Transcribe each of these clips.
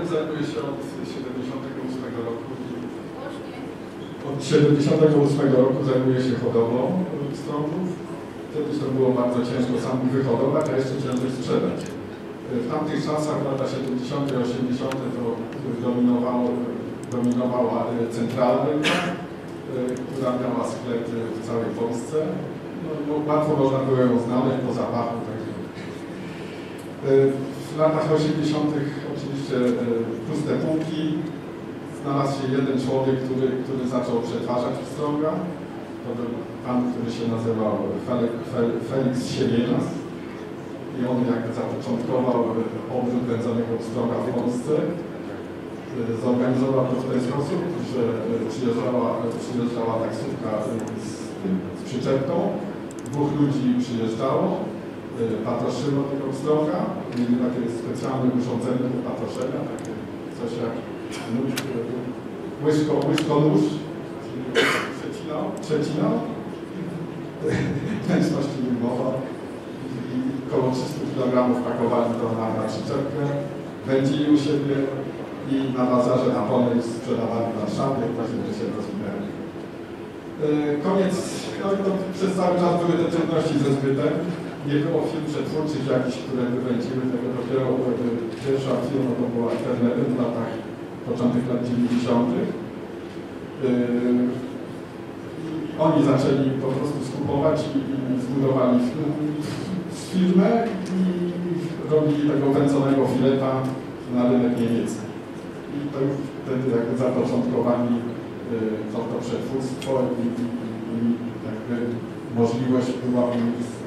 Robert zajmuje się od 78 roku. Od 78 roku zajmuje się hodowlą pstrągów. Kiedyś to było bardzo ciężko sam wyhodować, a jeszcze ciężej sprzedać. W tamtych czasach, w latach 70. i 80. to dominowało, dominowała centrala rynka, która miała sklepy w całej Polsce. No, no, łatwo można było ją znaleźć po zapachu. Także. W latach 80. oczywiście puste półki. Znalazł się jeden człowiek, który, który zaczął przetwarzać pstrąga. To był pan, który się nazywał Felix Siemienas. I on jakby zapoczątkował obrót wędzonego pstrąga w Polsce. Zorganizował to w ten sposób, że przyjeżdżała, przyjeżdżała taksówka z, z przyczepką. Dwóch ludzi przyjeżdżało, patroszyło tego pstrąga. Mieli takie specjalne urządzenie do patroszenia, takie coś jak nóż, łyżko, łyżko nóż, przecinał, przecinał. Wnętrzności nie mowa. I około 300 kg pakowali to na, na przyczepkę, wędzili u siebie i na bazarze na Pony sprzedawali w Warszawie, później się rozwinęli. Koniec, no to przez cały czas były te trudności ze zbytem. Nie było firm przetwórczych jakichś, które wywędziły tego dopiero pierwsza firma to była Internetem w latach, początek lat 90. Oni zaczęli po prostu skupować i, zbudowali firmę i robili tego wędzonego fileta na rynek niemiecki. I to już wtedy jakby zapoczątkowali to, to przetwórstwo i, i, i jakby możliwość była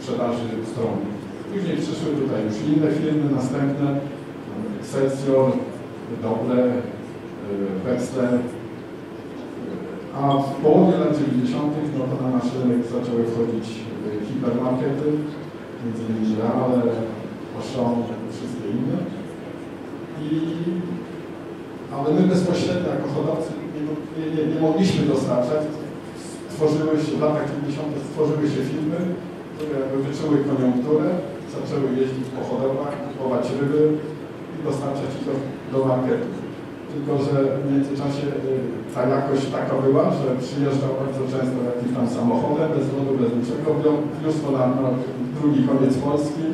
sprzedaży strony. Później przyszły tutaj już inne firmy, następne, Excelsior, Doble, Wexler, a w połowie lat 90. No to na nasz rynek zaczęły wchodzić hipermarkety, między innymi Reale, Auchan, wszystkie inne. I, ale my bezpośrednio jako hodowcy nie, nie, nie mogliśmy dostarczać. Stworzyły się, w latach 90. stworzyły się firmy, które wyczuły koniunkturę, zaczęły jeździć po hodowlach, kupować ryby i dostarczać ich do, do marketów tylko że w międzyczasie ta jakość taka była, że przyjeżdżał bardzo często jakimś tam samochodem, bez wodu, bez niczego, wiózł to na, drugi koniec Polski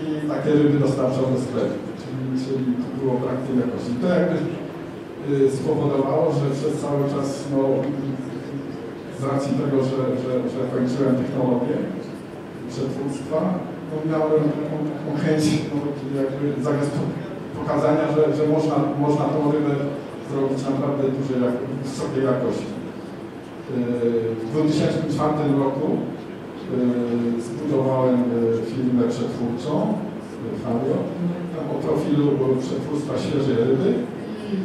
i takie ryby dostarczał do sklepu, czyli, czyli było brak tej jakości. To jakby spowodowało, że przez cały czas, no, z racji tego, że, że, że kończyłem technologię przetwórstwa, no, miałem taką, taką chęć no, jakby zamiast pokazania, że, że można, można tą rybę zrobić naprawdę dużej, wysokiej jakości. W 2004 roku zbudowałem firmę przetwórczą, Fabio, o profilu przetwórstwa świeżej ryby i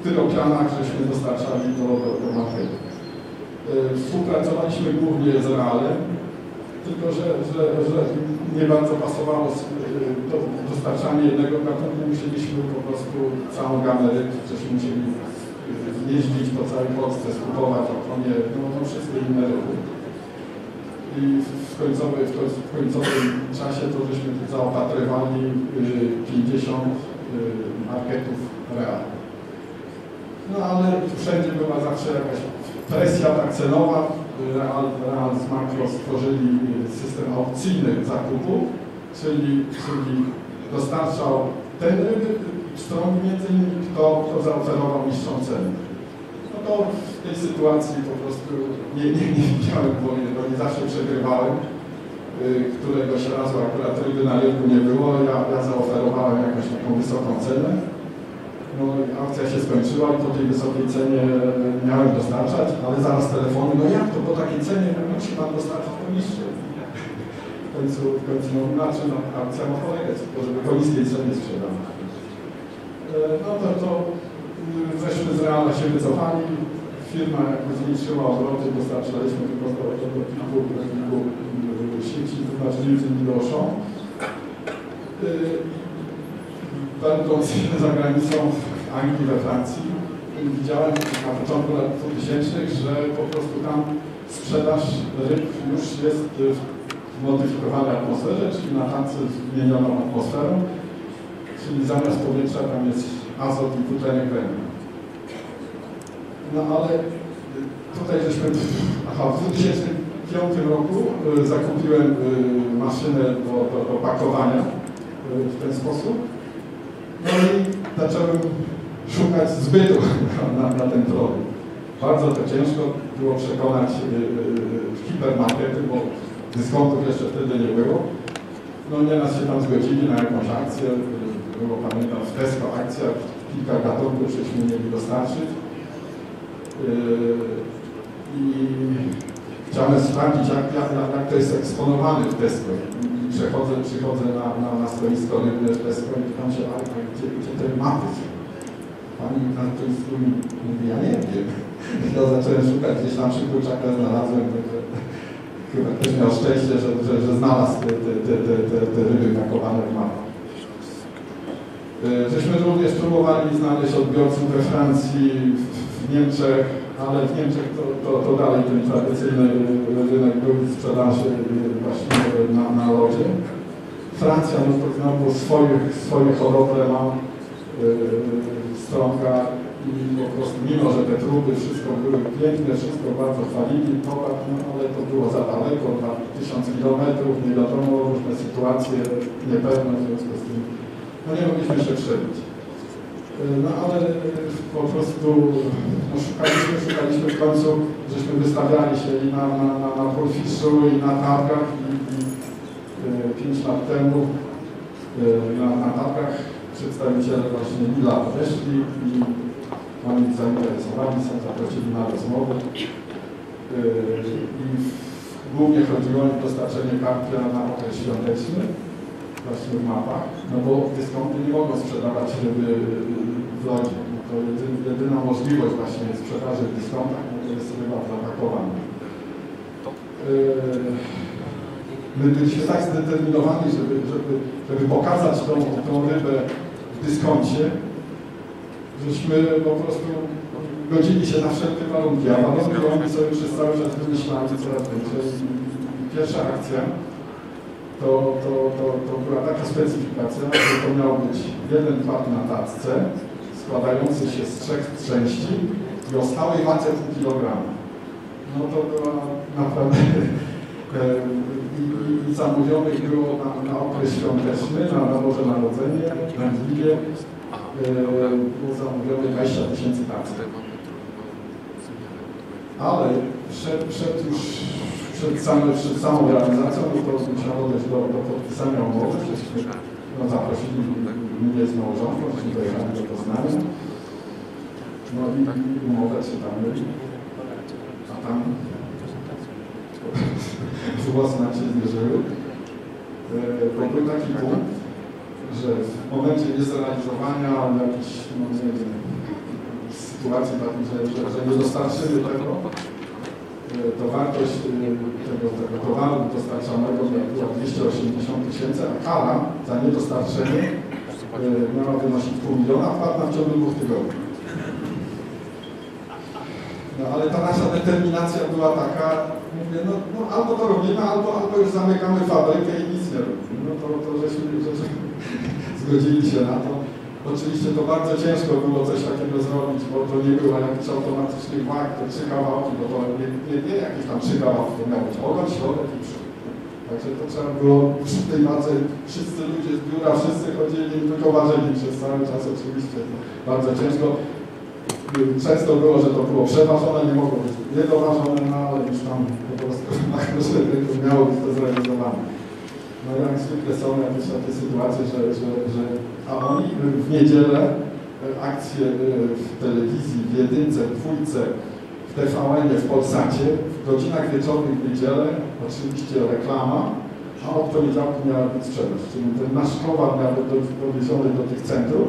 w tyroplanach żeśmy dostarczali do, do, do marketu. Współpracowaliśmy głównie z Realem, tylko że, że, że nie bardzo pasowało do dostarczanie jednego gatunku, musieliśmy po prostu całą gamę ryb, żeśmy musieli jeździć po całej Polsce, skupować okonie, no to wszystkie inne ryby. I w końcowym, w końcowym czasie to żeśmy zaopatrywali 50 marketów real. No ale wszędzie była zawsze jakaś presja tak cenowa, Real, Real z Makro stworzyli system aukcyjny zakupu, czyli, czyli dostarczał ten ryby strony między innymi, kto, kto zaoferował niższą cenę. No to w tej sytuacji po prostu nie, nie, nie bo nie, bo nie zawsze przegrywałem. Yy, któregoś razu akurat ryby na rynku nie było, ja, ja zaoferowałem jakąś taką wysoką cenę. No akcja się skończyła i po tej wysokiej cenie miałem dostarczać, ale zaraz telefonu, no jak to po takiej cenie no, musi Pan dostarczyć po niższej. W końcu, w końcu no inaczej no, akcja ma polegać, tylko żeby po niskiej cenie sprzedawać. No to, to żeśmy z Reala się wycofali, firma jakby zmniejszyła obroty, dostarczaliśmy tylko do, do, do kilku, kilku sieci, to znaczy między innymi do Auchan będąc za granicą w Anglii, we Francji, widziałem na początku lat 2000, że po prostu tam sprzedaż ryb już jest w modyfikowanej atmosferze, czyli na tance zmienioną atmosferą, czyli zamiast powietrza tam jest azot i dwutlenek węgla. No ale tutaj żeśmy, aha, w 2005 roku y, zakupiłem y, maszynę do, do, do pakowania y, w ten sposób. No i zacząłem szukać zbytu na, na ten produkt. Bardzo to ciężko było przekonać y, y, hipermarkety, bo dyskontów jeszcze wtedy nie było. No nieraz się tam zgodzili na jakąś akcję. Było pamiętam w Tesco akcja, kilka gatunków żeśmy mieli dostarczyć. I chciałem sprawdzić, jak, jak, jak to jest eksponowane w Tesco. Przechodzę, przychodzę na, na, na stoisko pytam się, a, a gdzie, gdzie te mapy są? Pani na stoisku mówi, ja nie wiem. Ja zacząłem szukać, gdzieś tam przy kurczakach znalazłem, także chyba ktoś miał szczęście, że, że, że znalazł te, te, te, te, te, ryby pakowane w mapach. Yy, Żeśmy również próbowali znaleźć odbiorców we Francji, w Niemczech, ale w Niemczech to, to, to dalej ten tradycyjny rynek był sprzedaży właśnie na, na lodzie. Francja no to znowu swoich, swoje hodowle ma yy, stronka i po prostu mimo, że te truby wszystko były piękne, wszystko bardzo chwalili, towar, no ale to było za daleko, na tysiąc kilometrów, nie wiadomo, różne sytuacje, niepewne w związku z tym, no nie mogliśmy się przebić. No ale po prostu no, szukaliśmy, szukaliśmy w końcu, żeśmy wystawiali się i na, na, na, na Pulfiszu, i na targach i, i e, pięć lat temu e, na, na targach przedstawiciele właśnie Lila weszli i oni zainteresowani są, zaprosili na rozmowę. E, i głównie chodziło o dostarczenie karpia na okres świąteczny właśnie w mapach, no bo dyskonty nie mogą sprzedawać ryby w lodzie. No to jedyna, możliwość właśnie sprzedaży w dyskontach no to jest ryba zapakowana. Yy, My byliśmy tak zdeterminowani, żeby, żeby, żeby pokazać tą, tą rybę w dyskoncie, żeśmy po prostu godzili się na wszelkie warunki, a warunki oni sobie przez cały czas wymyślali coraz. I Pierwsza akcja to, to, to, to była taka specyfikacja, że to miał być jeden płat na tacce, składający się z trzech części i o stałej wace pół kilograma. No to była naprawdę... e, I, i, i zamówionych było na, na okres świąteczny, na, na Boże Narodzenie, na Wigilię, e, było zamówione 20 tysięcy tacek. Ale przed, przed już przed, same, przed samą realizacją to musiało dojść do, do podpisania umowy. Żeśmy no, zaprosili mnie z małżonką, żeśmy dojechali do Poznania. No i, umowę czytamy. A tam włosy nam się zmierzyły. E, Bo był taki punkt, że w momencie niezrealizowania jakiejś, no nie wiem, sytuacji takiej, że, że, że nie dostarczymy tego, e, to wartość e, tego, tego towaru dostarczanego była 280 tysięcy, a kara za niedostarczenie e, miała wynosić pół miliona, wpadła w ciągu dwóch tygodni. No ale ta nasza determinacja była taka, mówię, no, no albo to robimy, albo, albo już zamykamy fabrykę i nic nie robimy. No to, to żeśmy, żeśmy zgodzili się na to. Oczywiście to bardzo ciężko było coś takiego zrobić, bo to nie było jakiś automatyczny włak, to trzy kawałki, bo to nie, nie, nie jakieś tam trzy kawałki, to miał być ogon, środek i przód. Także to trzeba było przy tej macy, wszyscy ludzie z biura, wszyscy chodzili tylko ważeni przez cały czas oczywiście. Bardzo ciężko. Często było, że to było przeważone, nie mogło być niedoważone, no ale już tam po prostu na to miało być to zrealizowane. No jak zwykle są jakieś takie sytuacje, że, że, że a oni w niedzielę e, akcje e, w telewizji, w jedynce, w dwójce, w TVN-ie, w Polsacie, w godzinach wieczornych w niedzielę, oczywiście reklama, a od poniedziałku miała być sprzedaż. Czyli ten nasz towar miał być do- dowieziony do tych centrów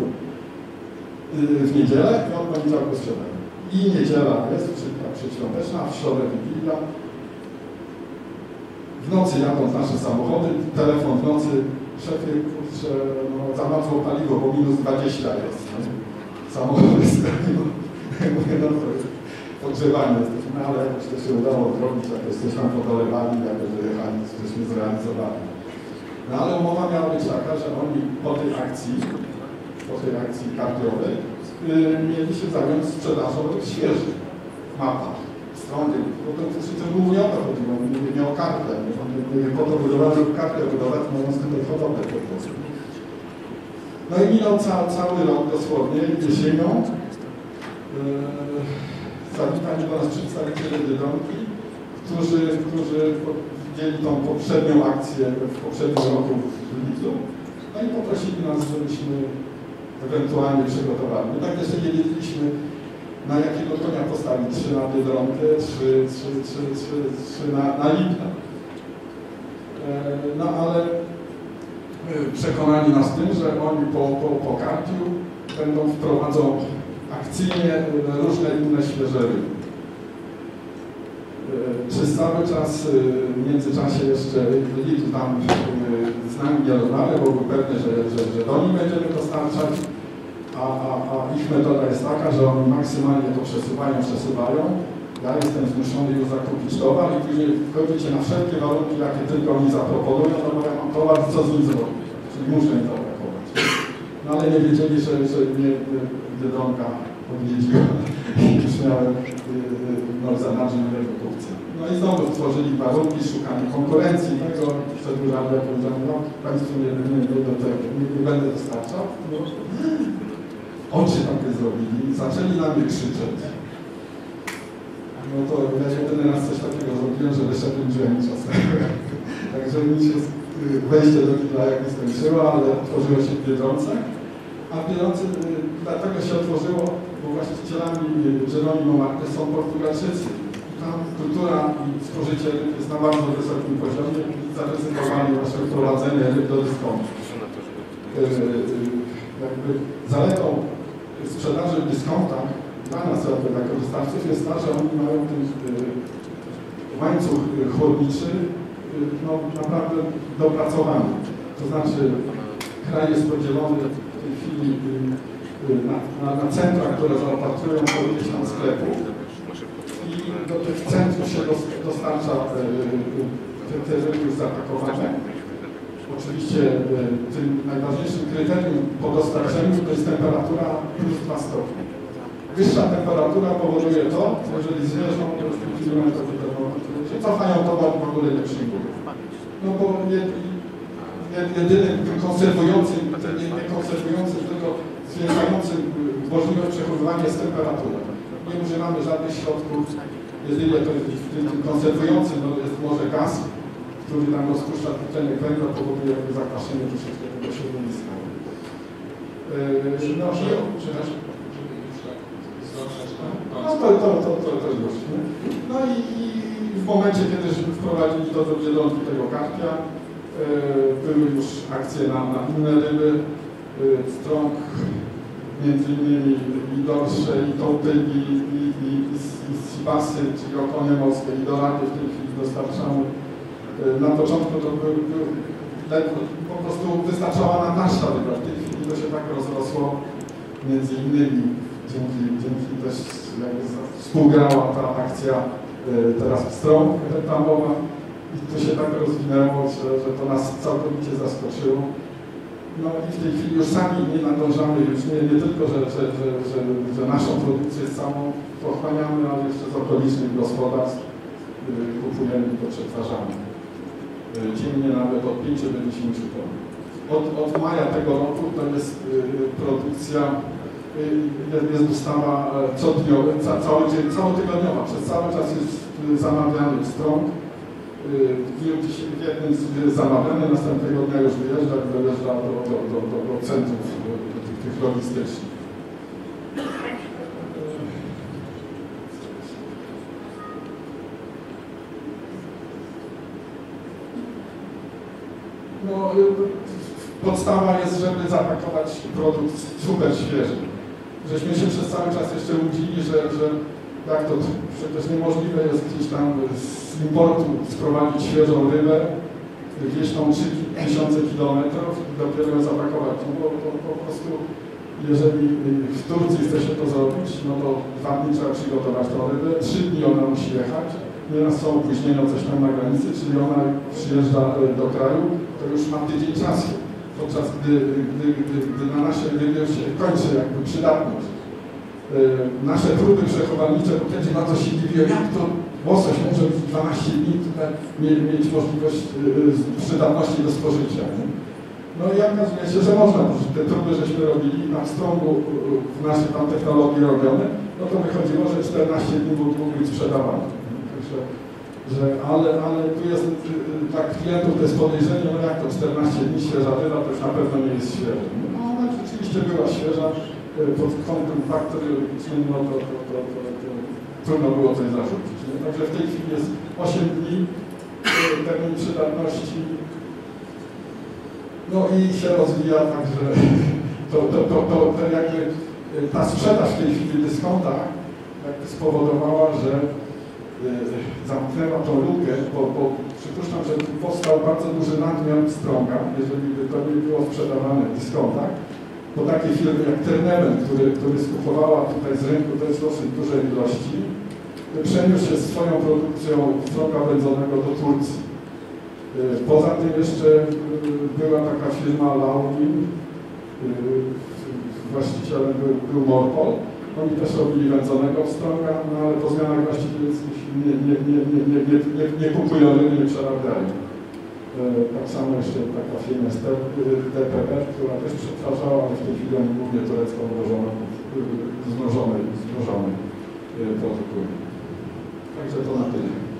yy, w niedzielę i od poniedziałku sprzedaż. I niedziela jest przy- przedświąteczna, a w środę Wigilia. W nocy jadą nasze samochody, telefon w nocy, szefie, kurczę, no, zamarzło paliwo, bo minus 20 jest. No. Samochody stoją. Mówię, no to jest podgrzewanie jesteśmy, ale jakoś to się udało zrobić, jakoś coś tam podolewali, jakoś dojechali, żeśmy zrealizowali. No ale umowa miała być taka, że oni po tej akcji po tej akcji karpiowej, y, mieli się zająć sprzedażą ryb świeżych mapa, bo to wszyscy mówią o to chodziło, nie, o kartę, nie, po to budowano, żeby kartę budować, hodowlę po prostu. No i minął ca, cały rok dosłownie, jesienią, yy, zawitali do nas przedstawiciele Biedronki, którzy, którzy widzieli tą poprzednią akcję w poprzednim roku w Lidlu, no i poprosili nas, żebyśmy ewentualnie przygotowali. My tak jeszcze nie wiedzieliśmy, na jakiego konia postawić, czy na Biedronkę, czy, czy, czy, czy, czy na, na Lidla. E, No ale e, przekonali nas tym, że oni po, po, po karpiu będą wprowadzą akcyjnie różne inne świeże ryby. E, Przez cały czas w międzyczasie jeszcze Lidl tam z nami nie bo był pewny, że, że, że do nich będziemy dostarczać, a, a, a ich metoda jest taka, że oni maksymalnie to przesuwają, przesuwają. Ja jestem zmuszony już zakupić towar i później wchodzicie na wszelkie warunki, jakie tylko oni zaproponują, no bo ja mam towar, co z nim zrobić? Czyli muszę im zabrakować. No ale nie wiedzieli, że, że mnie Biedronka odwiedziła i już miałem y, y, no, nowego kupca. No i znowu stworzyli warunki, szukali konkurencji, tego przedłużali, ja powiedziałem, no Państwo nie, nie, nie, do tego, nie, nie będę dostarczał. No, oczy takie zrobili, zaczęli na mnie krzyczeć. No to ja jedyny raz coś takiego zrobiłem, że wyszedłem drzwiami czasem. Także mi się y, wejście do kibla jak nie skończyło, ale otworzyło się w Biedronce. A w Biedronce y, dlatego się otworzyło, bo właścicielami Jeronimo Marty są Portugalczycy. I Tam kultura i spożycie ryb jest na bardzo wysokim poziomie i zaryzykowali nasze wprowadzenie ryb do dyskontu. Y, y, Jakby zaletą sprzedaży w dyskontach dla nas jako dostawców jest ta, że oni mają ten łańcuch chłodniczy y, no, naprawdę dopracowany. To znaczy kraj jest podzielony w tej chwili y, na, na, na centra, które zaopatrują po ileś tam sklepów i do tych centrów się dos, dostarcza y, te, te zapakowane. Oczywiście y, tym najważniejszym kryterium po dostarczeniu to jest temperatura plus 2 stopnie. Wyższa temperatura powoduje to, jeżeli zwierzą już 5 km się cofają, to w ogóle nie przyjmują. No bo jed, jed, jedynym konserwującym, nie, nie konserwującym, tylko zwiększającym możliwość przechowywania jest temperatura. Nie używamy żadnych środków, jedynie to jest tym konserwującym no, jest może gaz, który nam rozpuszcza tlenek węgla, powoduje jakby zakwaszenie troszeczkę tego środowiska. Yy, no, i, przepraszam. No to, to, to, to, to już. Nie? No i, i w momencie, kiedy wprowadzili to do biedronki tego karpia, e, były już akcje na, na inne ryby, e, strąg, między innymi i dorsze, i tołtygi, i, i, i, i sibasy, czyli okonie morskie, i dorady w tej chwili dostarczamy. Na początku to był, był po prostu wystarczała nam nasza ryba, w tej chwili to się tak rozrosło, między innymi dzięki, dzięki też jakby współgrała ta akcja y, teraz w stron reklamowa i to się tak rozwinęło, że, że to nas całkowicie zaskoczyło. No i w tej chwili już sami nie nadążamy, już nie, nie tylko, że, że, że, że, że naszą produkcję samą pochłaniamy, ale jeszcze z okolicznych gospodarstw y, kupujemy i to przetwarzamy. Y, Dziennie nawet od 5 do 10 ton. Od, od maja tego roku to jest y, produkcja jest, jest dostawa e, co dniowa, ca, cały dzień, całotygodniowa. Przez cały czas jest y, zamawiany strąg. Y, W jednym zamawiany, następnego dnia już wyjeżdża i wyjeżdża do, do, do, do, centrów y, tych, tych logistycznych. No, y, podstawa jest, żeby zapakować produkt super świeży. Żeśmy się przez cały czas jeszcze łudzili, że, że jak to przecież niemożliwe jest gdzieś tam z importu sprowadzić świeżą rybę, gdzieś tą 3000 kilometrów i dopiero ją zapakować. No bo po, po prostu jeżeli w Turcji chce się to zrobić, no to dwa dni trzeba przygotować tą rybę, trzy dni ona musi jechać, nieraz są opóźnienia coś tam na granicy, czyli ona przyjeżdża y, do kraju, to już ma tydzień czasu. Podczas gdy, gdy, gdy, gdy na naszej rybie się kończy jakby przydatność. E, Nasze próby przechowalnicze potędzie bardzo się dziwią, jak to łosoś może być 12 dni tutaj mie- mieć możliwość e, z- przydatności do spożycia. Nie? No i okazuje się, że można, bo te próby żeśmy robili na strągu e, w naszej tam technologii robione, no to wychodziło, że 14 dni mógł być sprzedawany. Także, że, ale, ale tu jest y, y, dla klientów to jest podejrzenie, no jak to 14 dni świeża ryba, to już na pewno nie jest świeża. No ona rzeczywiście była świeża y, pod kątem faktorycznym, no to, to, to, to, trudno było coś zarzucić. Nie? Także w tej chwili jest 8 dni termin przydatności. No i się rozwija, także to, to, to, to, to jakby ta sprzedaż w tej chwili w dyskontach jakby spowodowała, że zamknęła tą lukę, bo, bo przypuszczam, że powstał bardzo duży nadmiar strąga, jeżeli by to nie było sprzedawane w dyskontach, bo takie firmy jak Ternemen, który, który skupowała tutaj z rynku też dosyć duże ilości, przeniósł się swoją produkcją strąga wędzonego do Turcji. Y, Poza tym jeszcze y, była taka firma Laudin, y, właścicielem był, był Morpol. Oni też robili wędzonego wstrąga, no ale po zmianach właścicielskich nie, nie, nie, nie, nie, nie, nie, nie kupują nie przerabiają. E, Tak samo jeszcze taka firma jest DPR, która też przetwarzała, ale w tej chwili oni głównie turecką włożoną, zmrożonej, zmrożonej e, produkują. Także to na tyle.